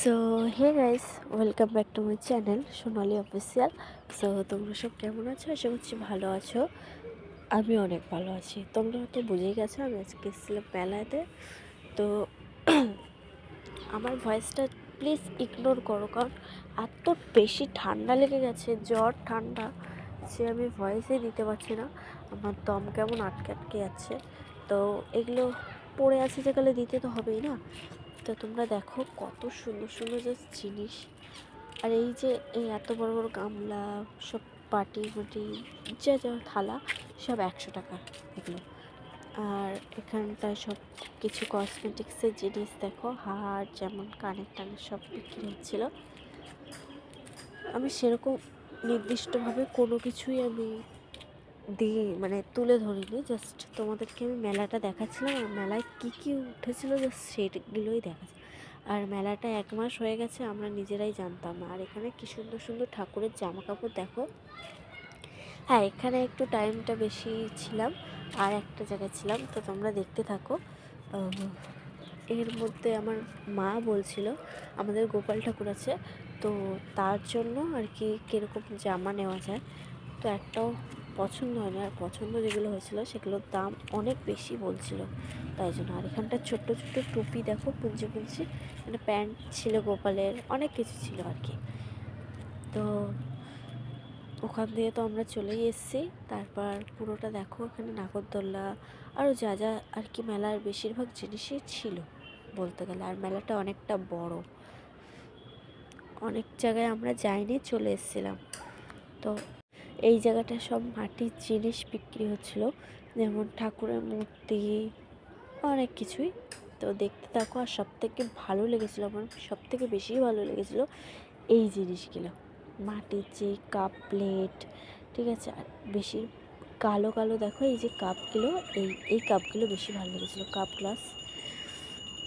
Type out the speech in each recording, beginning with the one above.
So hey guys welcome back to my channel Sonali official so তোমরা সব কেমন আছো? আশা করছি ভালো আছো। আমি অনেক ভালো আছি। তোমরা হয়তো বুঝেই গেছো, আমি আজকে এসেছিলাম মেলাতে। তো, আমার ভয়েসটা প্লিজ ইগনোর করো, কারণ এত বেশি ঠান্ডা লেগে গেছে, জ্বর, ঠান্ডা। যে আমি ভয়েসই দিতে পারছি না। আমার দম কেমন আটকে আটকে যাচ্ছে। তো, এগুলো পড়ে আছে যেগুলো দিতে তো হবেই না। তো তোমরা দেখো কত সুন্দর সুন্দর জাস্ট জিনিস। আর এই যে এই এত বড় বড় গামলা, সব বাটি মাটি যা যা থালা, সব একশো টাকা এগুলো। আর এখানটায় সব কিছু কসমেটিক্সের জিনিস দেখো, হার, যেমন কানের টানের সব বিক্রি হচ্ছিল। আমি সেরকম নির্দিষ্টভাবে কোনো কিছুই আমি দিই মানে তুলে ধরিনি জাস্ট তোমাদেরকে আমি মেলাটা দেখাচ্ছিলাম, আর মেলায় কী কী উঠেছিলো জাস্ট সেইগুলোই দেখাচ্ছি। আর মেলাটা এক মাস হয়ে গেছে, আমরা নিজেরাই জানতাম আর এখানে কী সুন্দর সুন্দর ঠাকুরের জামা কাপড় দেখো। হ্যাঁ এখানে একটু টাইমটা বেশি ছিলাম, আর একটা জায়গায় ছিলাম, তো তোমরা দেখতে থাকো। এর মধ্যে আমার মা বলছিল, আমাদের গোপাল ঠাকুর আছে, তো তার জন্য আর কি কীরকম জামা নেওয়া যায়? তো একটাও পছন্দ হয়নি আর পছন্দ যেগুলো হয়েছিল সেগুলোর দাম অনেক বেশি বলছিল। তাই জন্য আর এখানটা ছোট্ট ছোট্ট টুপি দেখো পুঞ্জি পুঞ্জি মানে প্যান্ট ছিল গোপালের, অনেক কিছু ছিল আর কি। তো ওখান দিয়ে তো আমরা চলেই এসেছি। তারপর পুরোটা দেখো এখানে নাগরদোল্লা আরও যা যা আর কি মেলার বেশিরভাগ জিনিসই ছিল বলতে গেলে। আর মেলাটা অনেকটা বড়। অনেক জায়গায় আমরা যাইনি, চলে এসেছিলাম। তো এই জায়গাটা সব মাটির জিনিস বিক্রি হচ্ছিল, যেমন ঠাকুরের মূর্তি, অনেক কিছুই। তো দেখতে থাকো, আর সব থেকে ভালো লেগেছিলো আমার সব থেকে বেশি ভালো লেগেছিলো এই জিনিসগুলো। মাটির যে কাপ প্লেট, ঠিক আছে? আর বেশি কালো কালো দেখো, এই যে কাপগুলো, এই এই কাপগুলো বেশি ভালো লেগেছিলো, কাপ গ্লাস।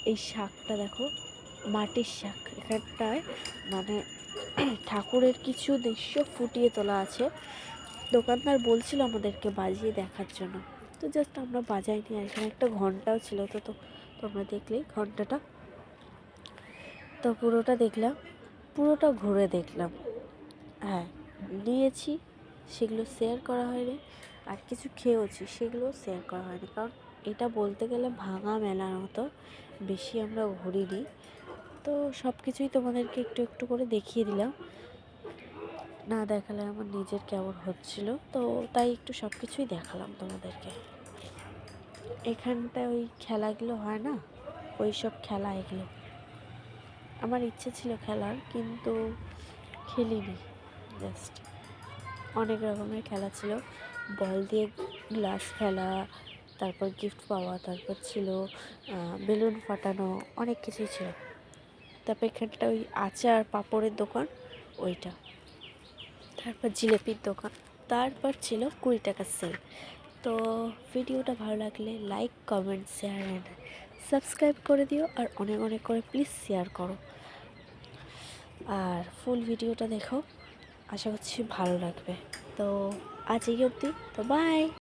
এই শাকটা দেখো, মাটির শাক, এখানটায় মানে ঠাকুরের কিছু দৃশ্য ফুটিয়ে তোলা আছে। দোকানদার বলছিল আমাদেরকে বাজিয়ে দেখার জন্য। তো জাস্ট আমরা বাজাইনি, আর এখানে একটা ঘন্টাও ছিল। তো তো তোমরা দেখলেই ঘন্টাটা। তো পুরোটা দেখলাম, পুরোটা ঘুরে দেখলাম। হ্যাঁ নিয়েছি, সেগুলো শেয়ার করা হয়নি। আর কিছু খেয়েওছি সেগুলো শেয়ার করা হয়নি। কারণ এটা বলতে গেলে ভাঙা মেলার মতো, বেশি আমরা ঘুরিনি। তো সব কিছুই তোমাদেরকে একটু একটু করে দেখিয়ে দিলাম। না দেখালে আমার নিজের কেমন হচ্ছিল। তো তাই একটু সব কিছুই দেখালাম তোমাদেরকে। এখানটায় ওই খেলাগুলো হয় না? ওই সব খেলা এগুলো। আমার ইচ্ছে ছিল খেলার, কিন্তু খেলিনি। জাস্ট অনেক রকমের খেলা ছিল। বল দিয়ে গ্লাস খেলা, তারপর গিফট পাওয়া, তারপর ছিল বেলুন ফাটানো, অনেক কিছুই ছিল। তারপর এখানটা ওই আচার পাঁপড়ের দোকান, ওইটা। তারপর জিলেপির দোকান, তারপর ছিল কুড়ি টাকার সেল। তো ভিডিওটা ভালো লাগলে like comment share and subscribe করে দিও আর অনেক অনেক করে প্লিজ শেয়ার করো। আর ফুল ভিডিওটা দেখো, আশা করছি ভালো লাগবে। তো আজ এই অবধি, তো বাই